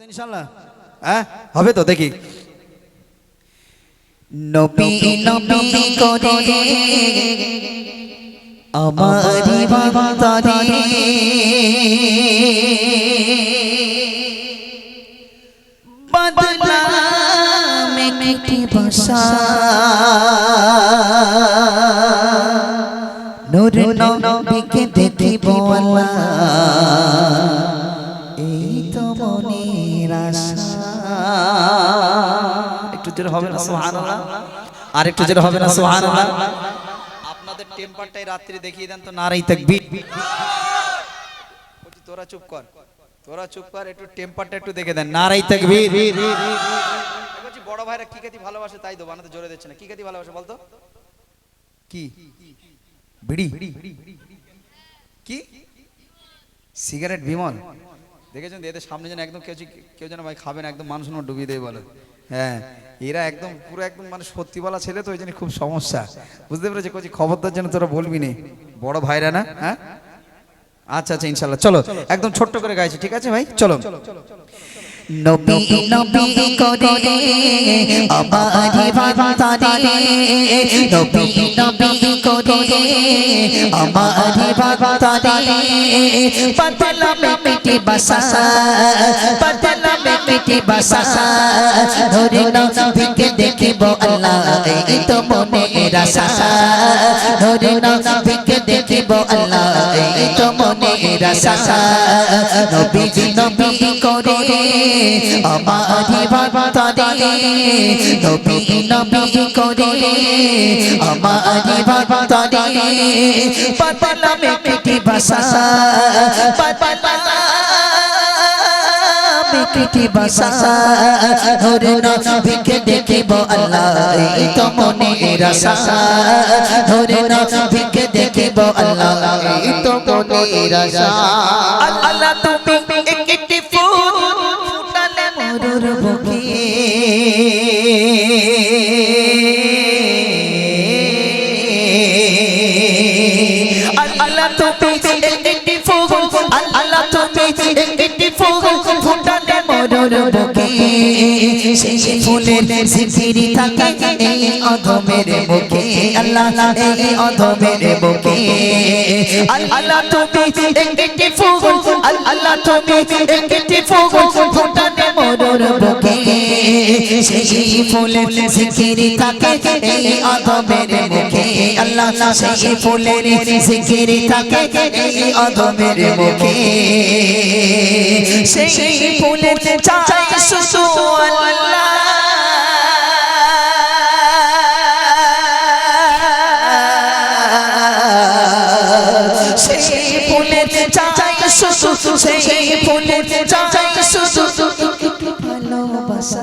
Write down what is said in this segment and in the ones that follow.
ইনশাল্লাহ হ্যাঁ? হবে তো দেখি। নবী নবী করে আমারি বান্দারে বদনাম একটি বসা। নূর নবীকে একটু জোরে হবে না সুবহানাল্লাহ। আর একটু জোরে হবে না সুবহানাল্লাহ। আপনাদের টেম্পারটাই রাত্রি দেখিয়ে দেন তো নারাই তাকবীর। বলছি, তোরা চুপ কর তোরা চুপ কর একটু টেম্পারটা একটু দেখে দেন নারাই তাকবীর। বলছি বড় ভাইরা কি খাতি ভালোবাসে তাই দেবো বানাতে জোরে দিচ্ছে না। কি খাতি ভালোবাসে বলতো? কি? বিড়ি। কি? সিগারেট বিমল। দেখেছেন এদের সামনে যেন একদম কেউ কেউ যেন ভাই খাবে না, একদম মানুষ যেন ডুবিয়ে দেয় বলে। হ্যাঁ এরা একদম পুরো একদম মানে সত্যি বলা ছেলে তো ওই জন্য খুব সমস্যা। বুঝতে পেরেছি? কোচি খবরদার যেন তোরা বলবি নি। বড় ভাইরা না? হ্যাঁ? আচ্ছা আচ্ছা ইনশাল্লাহ। চলো, একদম ছোট্ট করে গাইছি, ঠিক আছে ভাই? চলো। নবী নবী নবী নবী করে আমারি বান্দারে পাতলা মে মিটি বাসা পাতলা মে মিটি বাসা ধরে নবীকে দেখিব আল্লাহ এই তো মনে রাসা ধরে নবীকে দেখিব তো মনে রাসা নবী করে আমারি বান্দারে নবী নবী করে আমারি বান্দারে পাতলা মে মিটি বাসা পাতলা বিকটি বাসা ধরে নবীকে দেখিব রাসা আল্লাহ তুমি একটি ফুল ফুটালে মরুর বুকে আল্লাহ তুমি একটি ফুল সেই ফুলের জিকিরি থাকে এই অধমের মুখে, আল্লাহ, এই অধমের মুখে। আল্লাহ, তুমি একটি ফুল, আল্লাহ, তুমি একটি ফুল বুকে সেই ফুলের জিকিরি থাকে এই অধমের মুখে। আল্লাহ সেই ফুলের জিকিরি থাকে এই অধমের মুখে। সেই ফুলের চাই শুধু আল্লাহ। সেই ফুলের চাই শুধু সেই ফুলের চাই শুধু। ভালোবাসা।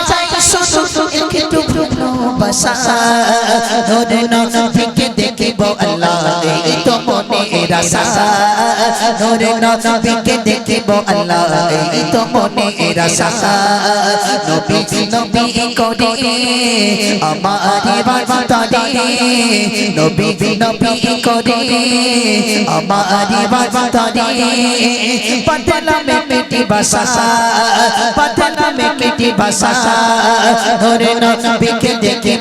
ভালোবাসা ধরে নবীকে দেখিব আল্লাহ, এই তো মনে রাসা ধরে নবীকে দেখিব আল্লাহ, এই তো মনে রাসা নবী নবী করে, আমারি বান্দারে নবী নবী করে, আমারি বান্দারে পাতলা মে মিটি বাসা, পাতলা মে মিটি বাসা। ধরে নবীকে দেখিব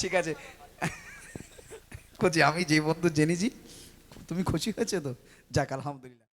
ঠিক আছে। কচি আমি যে বন্ধু জেনেছি তুমি খুশি হয়েছে তো? যাক আলহামদুলিল্লাহ।